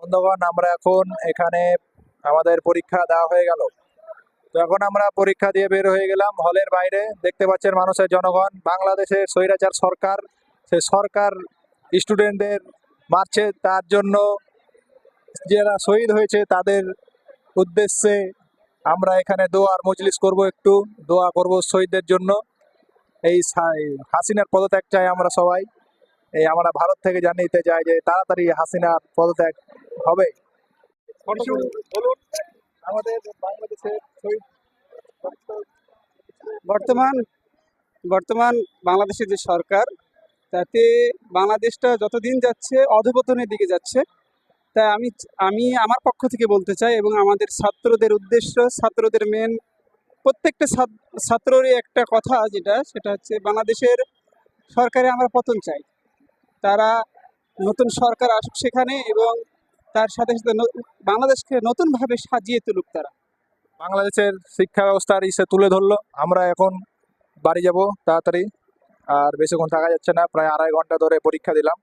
বন্ধুগণ, আমরা এখন এখানে আমাদের পরীক্ষা দেওয়া হয়ে গেল। তো এখন আমরা পরীক্ষা দিয়ে বের হয়ে গেলাম হলের বাইরে। দেখতে পাচ্ছেন মানুষের জনগণ, বাংলাদেশের স্বৈরাচার সরকার, সে সরকার স্টুডেন্টদের মারছে। তার জন্য যারা শহীদ হয়েছে, তাদের উদ্দেশ্যে আমরা এখানে দোয়ার মজলিস করব একটু। দোয়া করব শহীদদের জন্য। এই হাসিনার পদত্যাগ চাই আমরা সবাই। এই আমরা ভারত থেকে জানিয়ে চাই যে তাড়াতাড়ি হাসিনার পদত্যাগ হবে। আমাদের বাংলাদেশের বর্তমান বর্তমান বাংলাদেশের যে সরকার তাতে বাংলাদেশটা যতদিন যাচ্ছে অধপতনের দিকে যাচ্ছে। তাই আমি আমি আমার পক্ষ থেকে বলতে চাই এবং আমাদের ছাত্রদের উদ্দেশ্য ছাত্রদের মেন প্রত্যেকটা ছাত- ছাত্ররই একটা কথা যেটা সেটা হচ্ছে বাংলাদেশের সরকারে আমরা পতন চাই। তারা নতুন সরকার আসুক সেখানে এবং তার সাথে সাথে বাংলাদেশকে নতুনভাবে সাজিয়ে তুলুক তারা। বাংলাদেশের শিক্ষা ব্যবস্থার ইসে তুলে ধরলো। আমরা এখন বাড়ি যাব তাড়াতাড়ি। আর বেশিক্ষণ থাকা যাচ্ছে না, প্রায় আড়াই ঘণ্টা ধরে পরীক্ষা দিলাম।